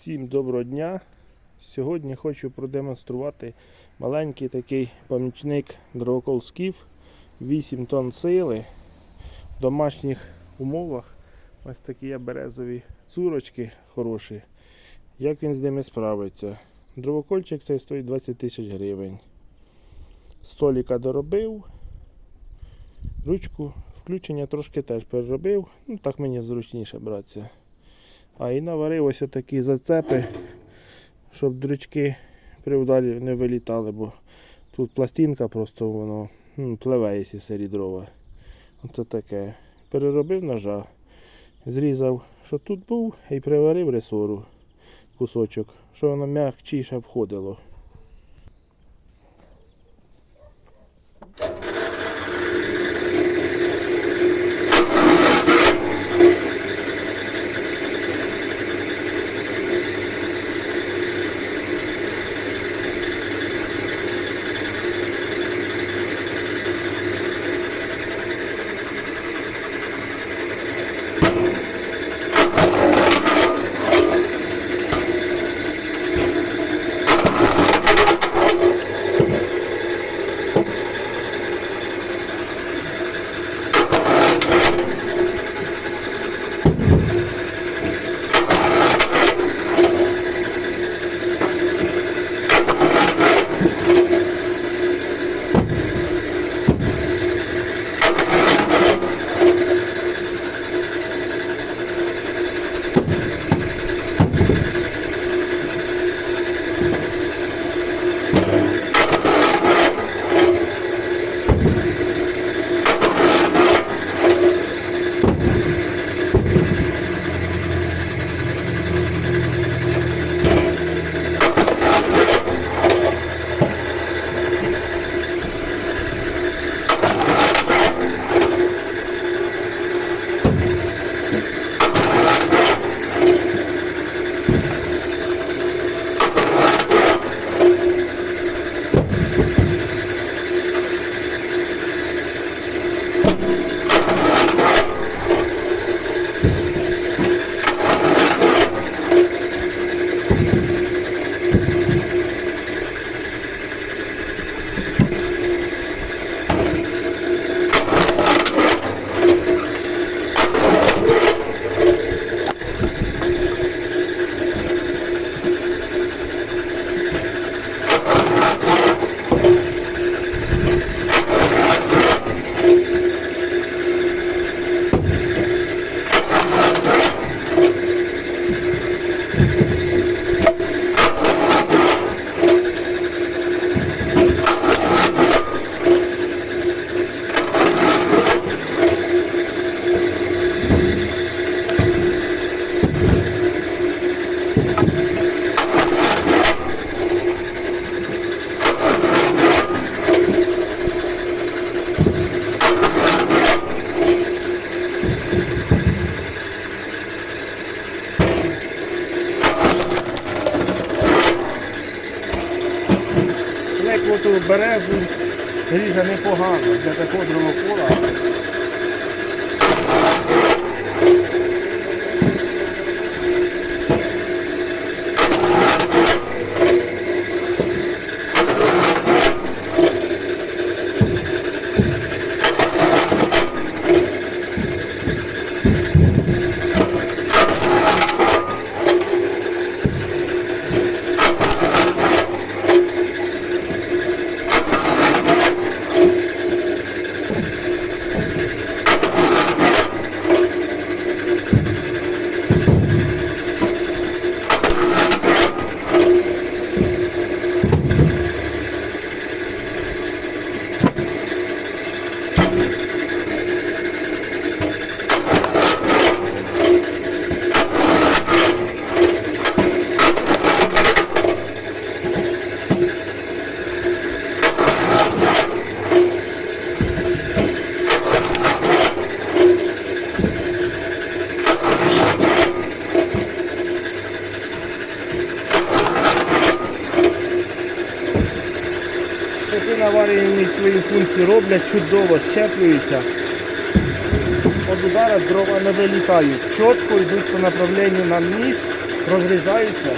Всім доброго дня. Сьогодні хочу продемонструвати маленький такий помічник дровокол скіф 8 тонн сили в домашніх умовах. Ось такі є березові цурочки хороші. Як він з ними справиться? Дровокольчик цей стоїть 20 тисяч гривень. Століка доробив. Ручку включення трошки теж переробив. Ну так мені зручніше братися. А і наварив ось такі зацепи, щоб дрючки при ударі не вилітали, бо тут пластинка просто воно м, пливе, якщо сирі дрова. Оце таке. Переробив ножа, зрізав, що тут був, і приварив ресору кусочок, щоб воно м'якчіше входило. Такого дровокола. Свою роблять, чудово щеплюються. От удара дрова не вилітають. Чітко йдуть по направленню на ніж, розрізаються.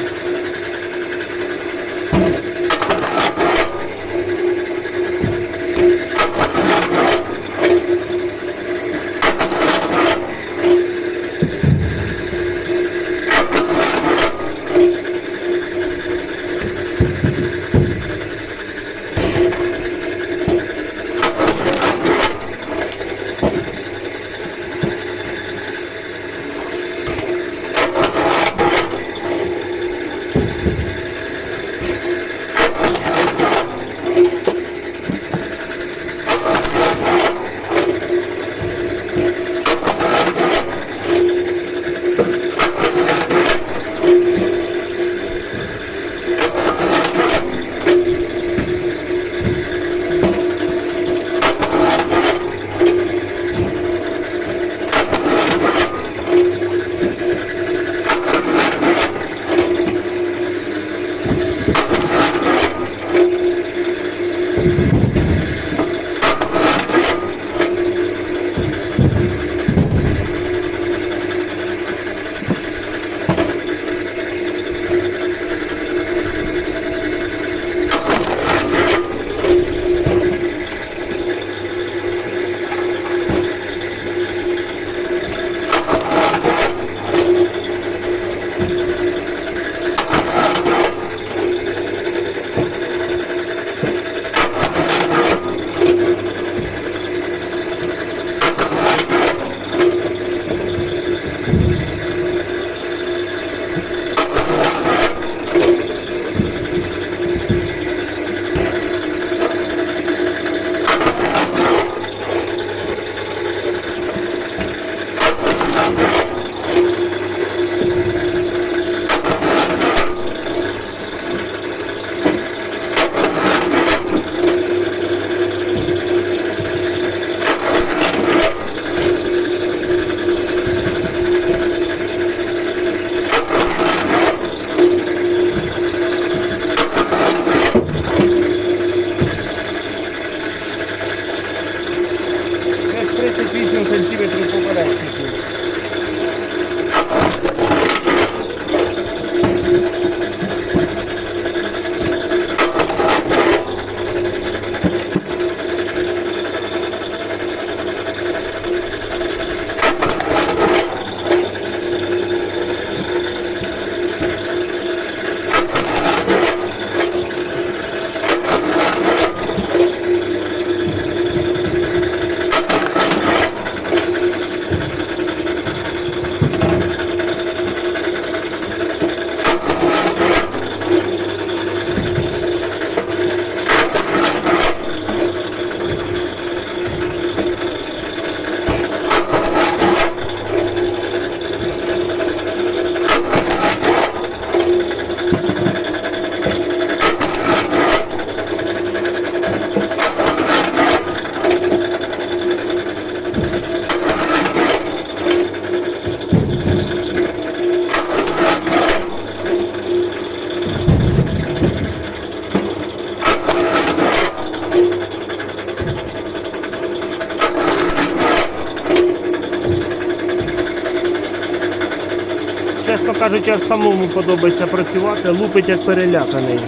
Чесно кажучи, аж самому подобається працювати, лупить як переляканий.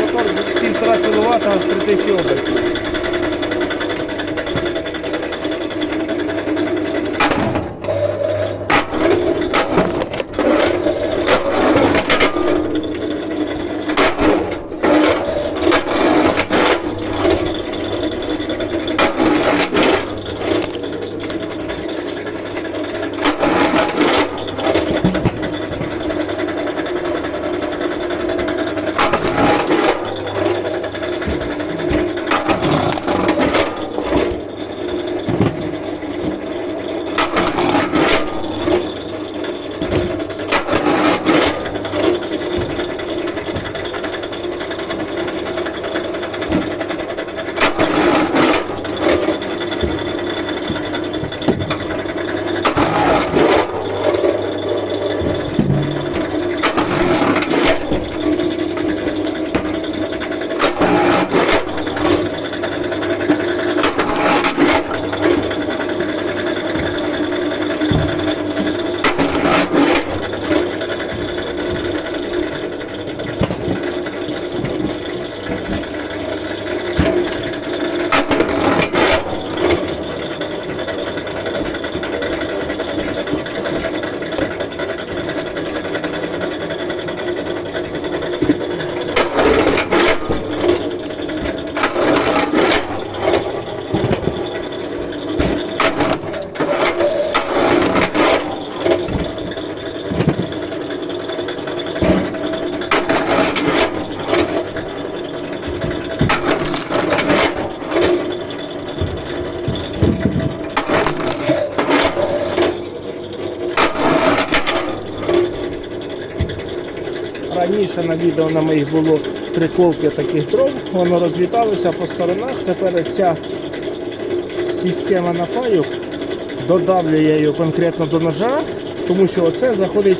Мотор півтора кіловата, 3000 обертів. Відео на моїх було приколки таких дров, воно розліталося по сторонах. Тепер ця система напайок додавлює його конкретно до ножа, тому що оце заходить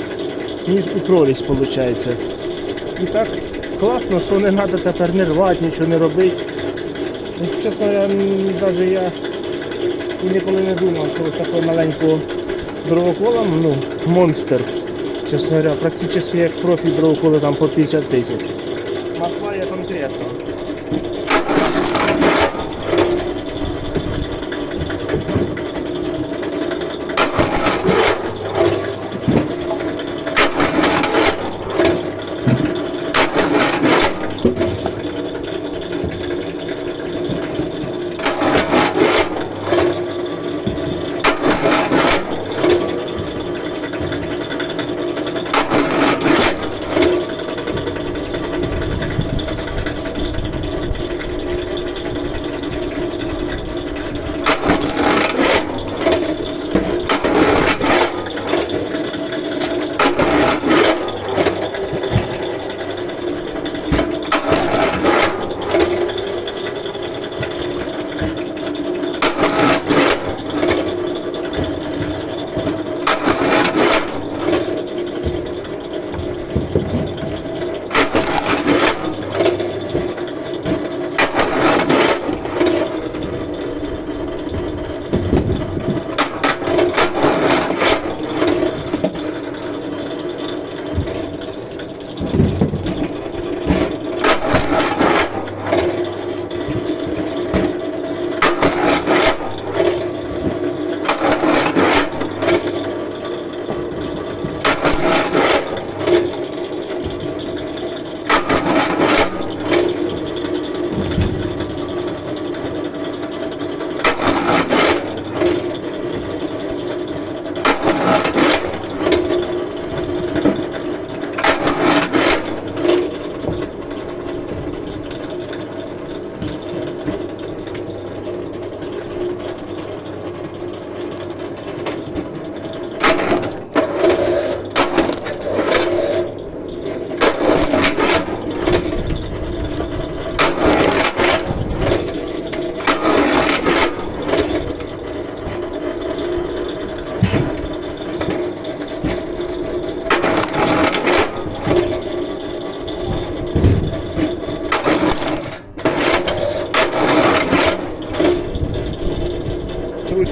ніж у прорізь, виходить. І так класно, що не треба тепер не рвати, нічого не робити. Ну, Чесно, я навіть я ніколи не думав, що ось такого маленького дровокола, ну, монстр. Чесно говоря, практично як профі дровоколи там по 50 тисяч. Масла є конкретно.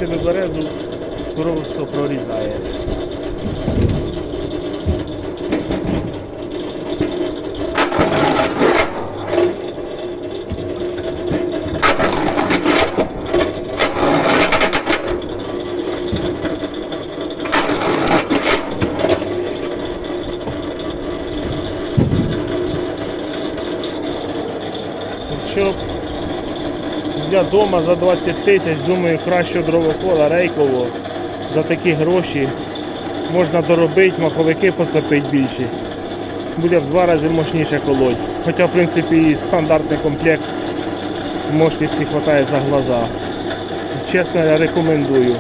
Кручену березу просто прорізає. Щоб для дома за 20 тисяч, думаю, краще дровокола рейкового за такі гроші можна доробити, маховики посапити більше. Буде в два рази мощніше колоть. Хоча в принципі і стандартний комплект мощності вистачає за глаза. Чесно, я рекомендую.